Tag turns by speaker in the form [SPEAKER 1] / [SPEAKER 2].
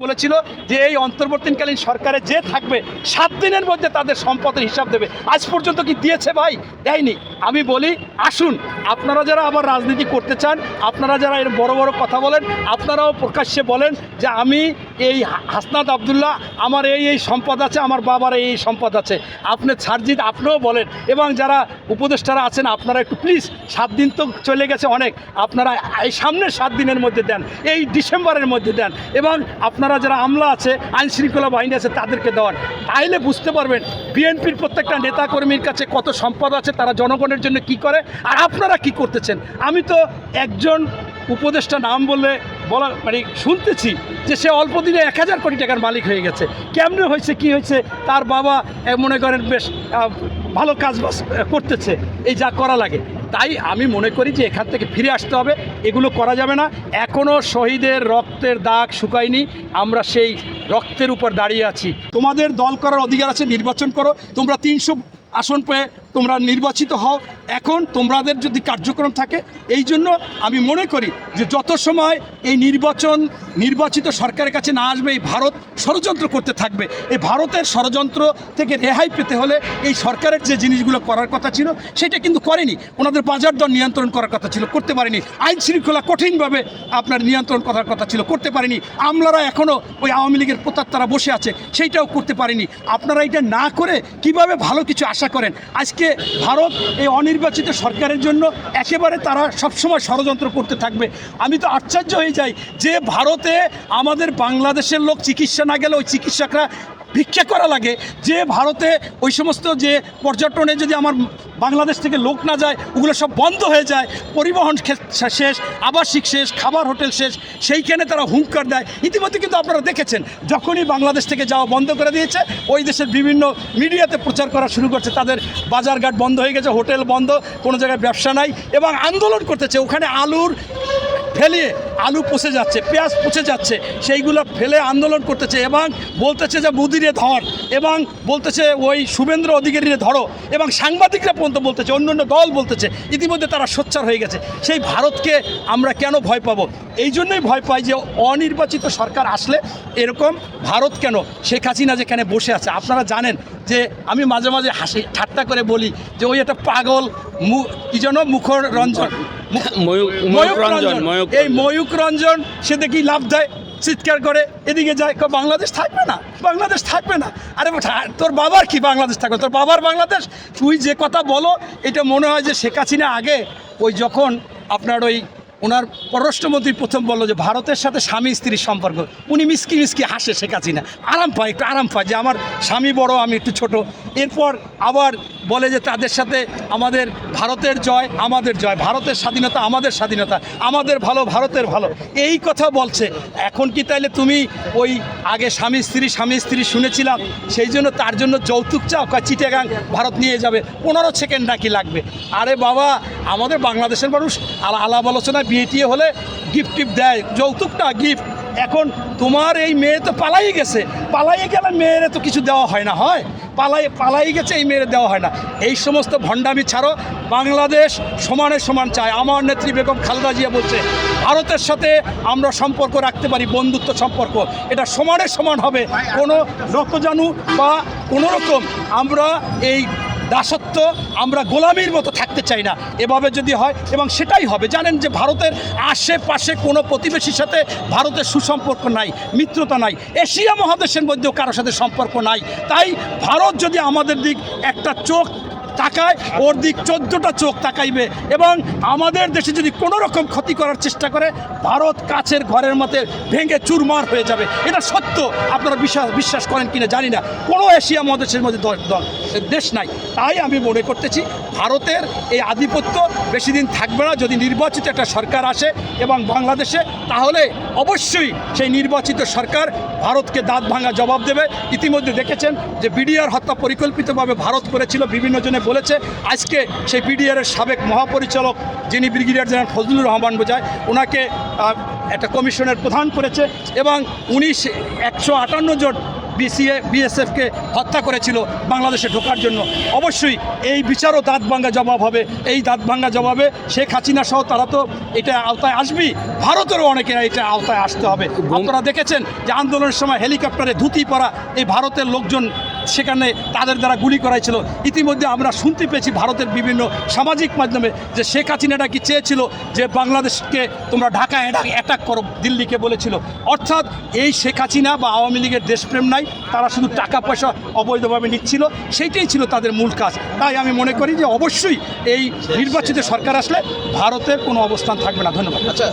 [SPEAKER 1] বলেছিল যে এই অন্তর্বর্তীকালীন সরকারে যে থাকবে, সাত দিনের মধ্যে তাদের সম্পদের হিসাব দেবে। আজ পর্যন্ত কি দিয়েছে ভাই? দেয়নি। আমি বলি, আসুন, আপনারা যারা আবার রাজনীতি করতে চান, আপনারা যারা এর বড় বড় কথা বলেন, আপনারাও প্রকাশ্যে বলেন যে আমি এই হাসনাত আবদুল্লাহ, আমার এই এই সম্পদ আছে, আমার বাবার এই এই সম্পদ আছে। আপনি সারজিৎ আপনিও বলেন। এবং যারা উপদেষ্টারা আছেন, আপনারা একটু প্লিজ সাত দিন তো চলে গেছে অনেক। আপনারা এই সামনের সাত দিনের মধ্যে দেন, এই ডিসেম্বরের মধ্যে দেন। এবং আপনারা যারা আমলা আছে, আইন শৃঙ্খলা বাহিনী আছে, তাদেরকে দেওয়ান। তাইলে বুঝতে পারবেন, বিএনপির প্রত্যেকটা নেতাকর্মীর কাছে কত সম্পদ আছে, তারা জনগণের জন্য কি করে, আর আপনারা কি করতেছেন? আমি তো একজন উপদেষ্টা নাম বললে বলা মানে শুনতেছি যে সে অল্প দিনে এক হাজার কোটি টাকার মালিক হয়ে গেছে। কেমনে হয়েছে, কি হয়েছে? তার বাবা মনে করেন বেশ ভালো কাজবাজ করতেছে। এই যা করা লাগে। তাই আমি মনে করি যে এখান থেকে ফিরে আসতে হবে। এগুলো করা যাবে না। এখনও শহীদের রক্তের দাগ শুকায়নি। আমরা সেই রক্তের উপর দাঁড়িয়ে আছি। তোমাদের দল করার অধিকার আছে, নির্বাচন করো। তোমরা তিনশো আসন পেয়ে তোমরা নির্বাচিত হও। এখন তোমাদের যদি কার্যক্রম থাকে, এই জন্য আমি মনে করি যে যত সময় এই নির্বাচন, নির্বাচিত সরকারের কাছে না আসবে, এই ভারত ষড়যন্ত্র করতে থাকবে। এই ভারতের ষড়যন্ত্র থেকে রেহাই পেতে হলে এই সরকারের যে জিনিসগুলো করার কথা ছিল, সেটা কিন্তু করেনি। ওনাদের বাজার দর নিয়ন্ত্রণ করার কথা ছিল, করতে পারেনি। আইন শৃঙ্খলা কঠিনভাবে আপনার নিয়ন্ত্রণ করার কথা ছিল, করতে পারেনি। আমলারা এখনও ওই আওয়ামী লীগের প্রতার তারা বসে আছে, সেইটাও করতে পারেনি। আপনারা এটা না করে কীভাবে ভালো কিছু আশা করেন? আজকে ভারত এই অনির্বাচিত সরকারের জন্য একেবারে তারা সবসময় ষড়যন্ত্র করতে থাকবে। আমি তো আশ্চর্য হয়ে যাই যে ভারতে আমাদের বাংলাদেশের লোক চিকিৎসা না গেলে ওই চিকিৎসকরা ভিক্ষা করা লাগে। যে ভারতে ওই সমস্ত যে পর্যটনে যদি আমার বাংলাদেশ থেকে লোক না যায়, ওগুলো সব বন্ধ হয়ে যায়, পরিবহন শেষ, আবাসিক শেষ, খাবার হোটেল শেষ, সেইখানে তারা হুঙ্কার দেয়। ইতিমধ্যে কিন্তু আপনারা দেখেছেন, যখনই বাংলাদেশ থেকে যাওয়া বন্ধ করে দিয়েছে, ওই দেশের বিভিন্ন মিডিয়াতে প্রচার করা শুরু করছে, তাদের বাজারঘাট বন্ধ হয়ে গেছে, হোটেল বন্ধ, কোনো জায়গায় ব্যবসা নাই এবং আন্দোলন করতেছে। ওখানে আলুর ফেলিয়ে আলু পচে যাচ্ছে পেঁয়াজ পচে যাচ্ছে সেইগুলো ফেলে আন্দোলন করতেছে এবং বলতেছে যে মুদিরে ধর এবং বলতেছে ওই শুভেন্দ্র অধিকারীরে ধরো এবং সাংবাদিকরা পর্যন্ত বলতেছে অন্য অন্য দল বলতেছে ইতিমধ্যে তারা সোচ্চার হয়ে গেছে। সেই ভারতকে আমরা কেন ভয় পাবো? এই জন্যই ভয় পাই যে অনির্বাচিত সরকার আসলে এরকম ভারত কেন? শেখ হাসিনা যেখানে বসে আছে আপনারা জানেন যে আমি মাঝে মাঝে হাসি ঠাট্টা করে বলি যে ওই একটা পাগল মু কি যেন মুখর রঞ্জন এই ময়ূক রঞ্জন সে দেখি লাভ দেয়, চিৎকার করে, এদিকে যায় বাংলাদেশ থাকবে না? বাংলাদেশ থাকবে না? আরে তোর বাবার কি বাংলাদেশ থাকবে? তোর বাবার বাংলাদেশ? তুই যে কথা বলো, এটা মনে হয় যে শেখ হাসিনা আগে, ওই যখন আপনার ওই ওনার পররাষ্ট্রমন্ত্রী প্রথম বলল যে ভারতের সাথে স্বামী স্ত্রীর সম্পর্ক। উনি মিসকি মিসকি হাসে শেখ হাসিনা। আরাম পায়, একটু আরাম পায় যে আমার স্বামী বড়, আমি একটু ছোট। এরপর আবার বলে যে তাদের সাথে আমাদের ভারতের জয়, আমাদের জয়। ভারতের স্বাধীনতা, আমাদের স্বাধীনতা। আমাদের ভালো, ভারতের ভালো। এই কথা বলছে। এখন কি তাইলে তুমি ওই আগে স্বামী স্ত্রী স্বামী স্ত্রী শুনেছিলাম, সেই জন্য তার জন্য যৌতুক চাও? চিটেগাং ভারত নিয়ে যাবে। পনেরো সেকেন্ড নাকি লাগবে। আরে বাবা, আমাদের বাংলাদেশের মানুষ আলা- আলাপ আলোচনায় বিয়ে টিয়ে হলে গিফট টিফট দেয়। যৌতুকটা গিফট এখন তোমার এই মেয়ে তো পালাই গেছে। পালাই গেলে মেয়েরে তো কিছু দেওয়া হয় না, হয়? পালাই পালাই গেছে, এই মেয়েরে দেওয়া হয় না। এই সমস্ত ভণ্ডামি ছাড়ো। বাংলাদেশ সমানে সমান চায়। আমার নেত্রী বেগম খালেদা জিয়া বলছে, ভারতের সাথে আমরা সম্পর্ক রাখতে পারি, বন্ধুত্ব সম্পর্ক। এটা সমানে সমান হবে। কোনো রক্তজানু বা কোনো রকম আমরা এই দাসত্ব আমরা গোলামির মতো থাকতে চাই না। এভাবে যদি হয়, এবং সেটাই হবে। জানেন যে ভারতের আশেপাশে কোনো প্রতিবেশীর সাথে ভারতের সুসম্পর্ক নাই, মিত্রতা নাই, এশিয়া মহাদেশের মধ্যেও কারোর সাথে সম্পর্ক নাই। তাই ভারত যদি আমাদের দিক একটা চোখ তাকায় ওর দিক চোদ্দোটা চোখ তাকাইবে এবং আমাদের দেশে যদি কোনো রকম ক্ষতি করার চেষ্টা করে, ভারত কাছের ঘরের মতে ভেঙে চুরমার হয়ে যাবে। এটা সত্য, আপনারা বিশ্বাস বিশ্বাস করেন কিনা জানি না। কোনো এশিয়া মহাদেশের মধ্যে দ- দ- দেশ নাই। তাই আমি মনে করতেছি, ভারতের এই আধিপত্য বেশি দিন থাকবে না। যদি নির্বাচিত একটা সরকার আসে এবং বাংলাদেশে, তাহলে অবশ্যই সেই নির্বাচিত সরকার ভারতকে দাঁত ভাঙা জবাব দেবে। ইতিমধ্যে দেখেছেন যে বিডিআর হত্যা পরিকল্পিতভাবে ভারত করেছিল, বিভিন্ন জনে বলেছে। আজকে সেই বিডিআরের সাবেক মহাপরিচালক যিনি ব্রিগেডিয়ার জেনারেল ফজলুর রহমান বোঝায় ওনাকে একটা কমিশনের প্রধান করেছে এবং উনিশ একশো আটান্ন জন বিসিএ বিএসএফকে হত্যা করেছিল বাংলাদেশে ঢোকার জন্য। অবশ্যই এই বিচারও দাঁত ভাঙ্গা জবাব হবে। এই দাঁত ভাঙ্গা জবাবে শেখ হাসিনা সহ তারা তো এটা আওতায় আসবেই। ভারতেরও অনেকে এটা আওতায় আসতে হবে। আপনারা দেখেছেন যে আন্দোলনের সময় হেলিকপ্টারে ধুতি পরা এই ভারতের লোকজন সেখানে তাদের দ্বারা গুলি করাইছিল। ইতিমধ্যে আমরা শুনতে পেয়েছি ভারতের বিভিন্ন সামাজিক মাধ্যমে যে শেখ হাসিনাটা কি চেয়েছিল যে বাংলাদেশকে তোমরা ঢাকা অ্যাটাক করো, দিল্লিকে বলেছিল। অর্থাৎ এই শেখ হাসিনা বা আওয়ামী লীগের দেশপ্রেম নাই, তারা শুধু টাকা পয়সা অবৈধভাবে নিচ্ছিল, সেইটাই ছিল তাদের মূল কাজ। তাই আমি মনে করি যে অবশ্যই এই নির্বাচিত সরকার আসলে ভারতের কোনো অবস্থান থাকবে না। ধন্যবাদ।
[SPEAKER 2] আচ্ছা